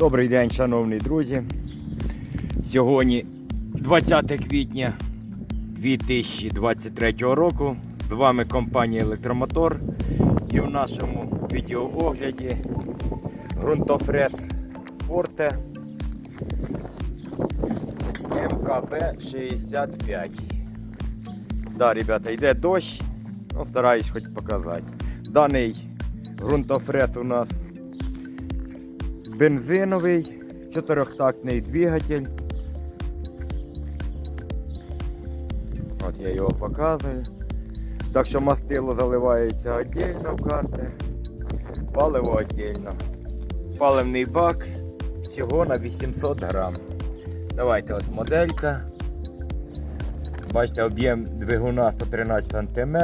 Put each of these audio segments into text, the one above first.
Добрий день, шановні друзі. Сьогодні 20 квітня 2023 року. З вами компанія Електромотор. І в нашому відеоогляді ґрунтофрез Forte МКБ 65. Да, ребята, йде дощ. Ну, стараюсь хоч показати. Даний ґрунтофрез у нас бензиновий, чотирьохтактний двигатель. От я його показую. Так що мастило заливається віддільно в карти, паливо віддільно. Паливний бак всього на 800 грам. Давайте от моделька. Бачите, об'єм двигуна 113 см.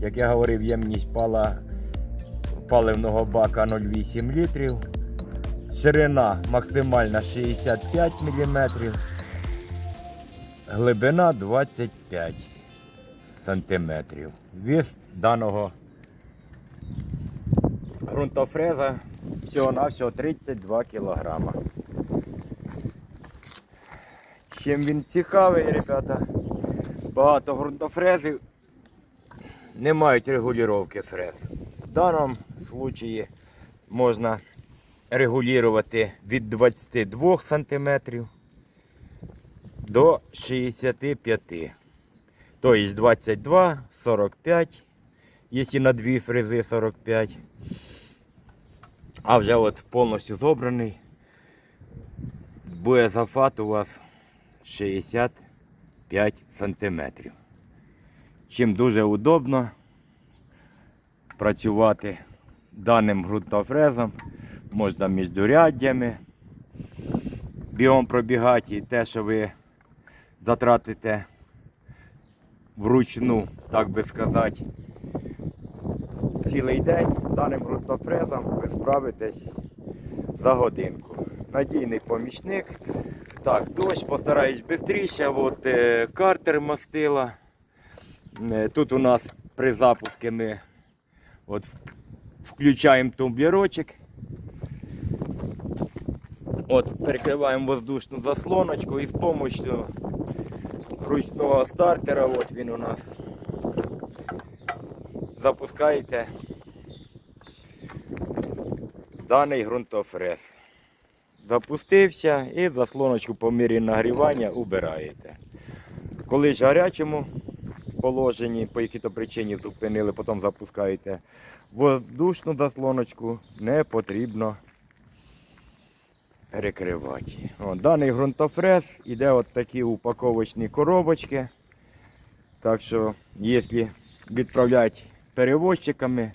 Як я говорив, ємність пала паливного бака 0,8 літрів. Ширина максимальна 65 мм. Глибина 25 см. Вес даного ґрунтофреза всього-навсього 32 кг. Чим він цікавий, ребята, багато ґрунтофрезів не мають регулювання фрез. В даному випадку можна регулювати від 22 см до 65 Тобто 22, 45, якщо на дві фрези 45. А вже от повністю зобраний. Буде зафат у вас 65 сантиметрів. Чим дуже удобно працювати даним ґрунтофрезом. Можна міждуряддями бігом пробігати і те, що ви затратите вручну, так би сказати, цілий день даним ґрунтофрезом ви справитесь за годинку. Надійний помічник. Так, дощ, постараюсь швидше. От е, картер мастила. Е, Тут у нас при запуску ми от включаємо тумблерочок. От, перекриваємо воздушну заслоночку і з допомогою ручного стартера, от він у нас. Запускаєте даний ґрунтофрез. Запустився і заслоночку по мірі нагрівання убираєте. Коли ж в гарячому положенні, по якій-то причині зупинили, потім запускаєте воздушну заслоночку, не потрібно перекривати. О, даний ґрунтофрез іде от такі упаковочні коробочки. Так що, якщо відправляти перевозчиками,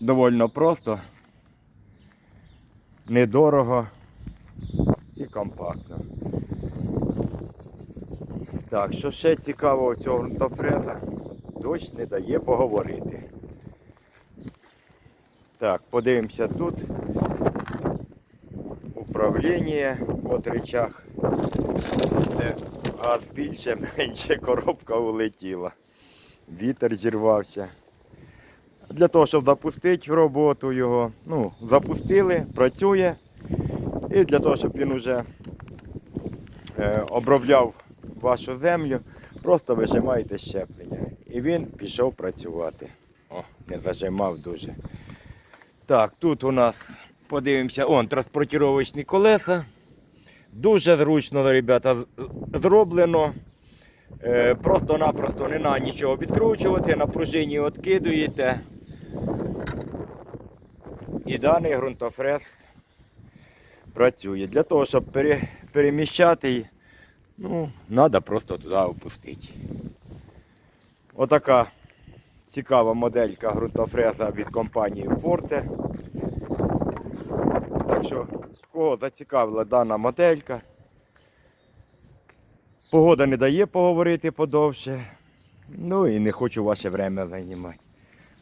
довольно просто, недорого і компактно. Так, що ще цікавого цього ґрунтофреза, дощ не дає поговорити. Так, подивимося тут управління от речах. Де газ більше, менше коробка улетіла. Вітер зірвався. Для того, щоб запустити роботу його, ну, запустили, працює. І для того, щоб він вже е, обробляв вашу землю, просто вижимаєте щеплення. І він пішов працювати. О, не зажимав дуже. Так, тут у нас подивимося, он транспортировочні колеса. Дуже зручно, ребята, зроблено. Е, Просто-напросто не треба нічого відкручувати, на пружині відкидуєте. І даний ґрунтофрез працює. Для того, щоб переміщати, ну, треба просто туди опустити. Отака цікава моделька ґрунтофреза від компанії Forte. Що, кого зацікавила дана моделька. Погода не дає поговорити подовше. Ну і не хочу ваше время займати.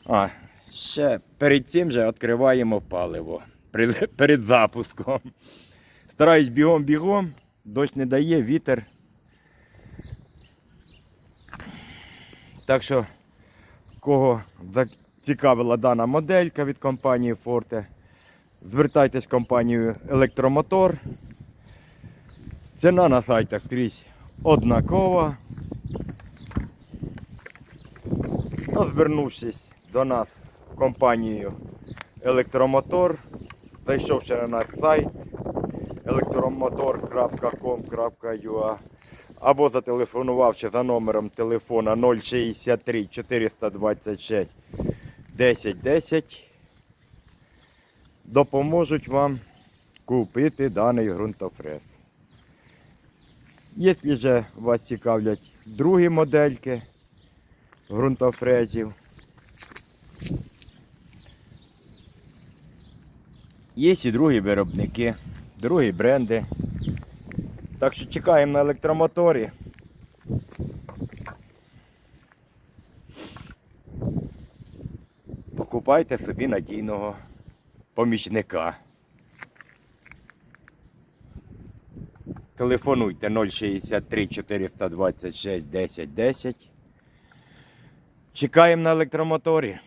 А, ще перед цим же відкриваємо паливо. Перед запуском. Стараюсь бігом-бігом, дощ не дає, вітер. Так що, кого зацікавила дана моделька від компанії Forte, Звертайтесь в компанію Електромотор. Ціна на сайтах скрізь однакова. А звернувшись до нас в компанію Електромотор, зайшовши на наш сайт електромотор.com.ua або зателефонувавши за номером телефона 063 426 1010, допоможуть вам купити даний ґрунтофрез. Якщо же вас цікавлять другі модельки ґрунтофрезів, є і другі виробники, другі бренди. Так що чекаємо на електромоторі. Покупайте собі надійного помічника. Телефонуйте 063 426 10 10. Чекаємо на електромоторі.